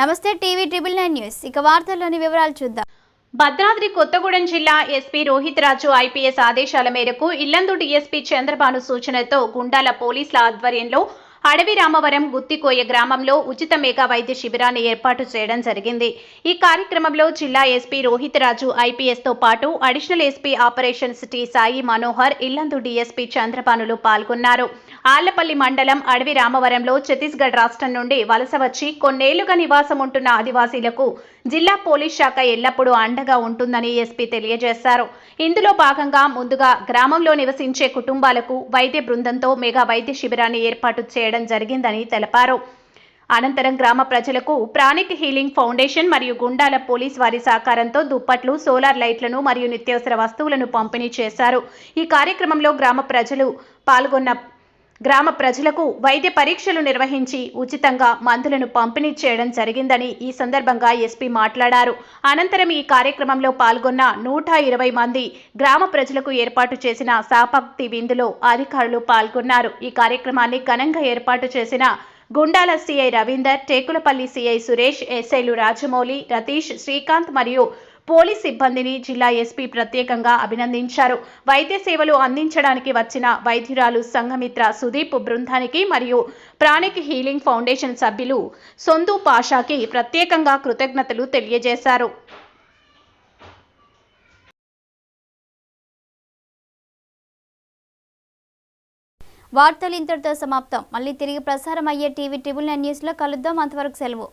నమస్తే TV triple nine news. ఇక వార్తల్లోని వివరాలు చూద్దాం. భద్రాద్రి కొత్తగూడెం జిల్లా ఎస్పీ రోహిత్ రాజు ఐపీఎస్ ఆదేశాల మేరకు ఇల్లందు డీఎస్పీ చంద్రబాను సూచనతో గుండాల పోలీసుల ఆధ్వర్యంలో అడవి రామవరం గుత్తికోయ గ్రామంలో ఉచిత మేఘా వైద్య శిబిరాన్ని ఏర్పాటు చేయడం జరిగింది. ఈ కార్యక్రమంలో జిల్లా ఎస్పీ రోహిత్ రాజు ఐపీఎస్తో పాటు additional SP operations T Sai Manohar Yellandu DSP Chandrapanulu పాల్గొన్నారు. ఆళ్ళపల్లి మండలం అడవి రామవరంలో ఛత్తీస్గఢ్ రాష్ట్రం నుండి వలస వచ్చి కొన్నేళ్ళుగా నివాసం ఉంటున్న ఆదివాసీలకు జిల్లా పోలీస్ శాఖ ఎల్లప్పుడూ అండగా ఉంటుందని ఎస్పీ తెలియజేశారు. ఇందులో భాగంగా ముందుగా గ్రామంలో నివసించే కుటుంబాలకు వైద్య బృందంతో మెగా వైద్య శిబిరాన్ని ఏర్పాటు చేయడం జరిగిందని తెలిపారు. అనంతరం గ్రామ ప్రజలకు ప్రాణిక్ హీలింగ్ ఫౌండేషన్ మరియు గుండాల పోలీస్ వారి సహకారంతో దుప్పట్లు సోలార్ లైట్లను మరియు నిత్యావసర వస్తువులను పంపిణీ చేశారు. ఈ కార్యక్రమంలో గ్రామ ప్రజలు పాల్గొన్న గ్రామ ప్రజలకు వైద్య పరీక్షలు నిర్వహించి ఉచితంగా మందులను పంపిణీ చేయడం జరిగిందని ఈ సందర్భంగా ఎస్పీ మాట్లాడారు. అనంతరం ఈ కార్యక్రమంలో పాల్గొన్న నూట ఇరవై మంది గ్రామ ప్రజలకు ఏర్పాటు చేసిన సాపక్తి విందులో అధికారులు పాల్గొన్నారు. ఈ కార్యక్రమాన్ని ఘనంగా ఏర్పాటు చేసిన గుండాల సిఐ రవీందర్ టేకులపల్లి సిఐ సురేష్ ఎస్ఐలు రాజమౌళి రతీష్ శ్రీకాంత్ మరియు పోలీస్ సిబ్బందిని జిల్లా ఎస్పీ ప్రత్యేకంగా అభినందించారు. వైద్య సేవలు అందించడానికి వచ్చిన వైద్యురాలు సంఘమిత్ర సుదీప్ బృందానికి మరియు ప్రాణిక్ హీలింగ్ ఫౌండేషన్ సభ్యులు సొందు పాషాకి ప్రత్యేకంగా కృతజ్ఞతలు తెలియజేశారు. వార్తలు ఇంతటితో సమాప్తం. మళ్ళీ తిరిగి ప్రసారం అయ్యే టీవీ ట్రిబుల్ నైన్ న్యూస్లో కలుద్దాం. అంతవరకు సెలవు.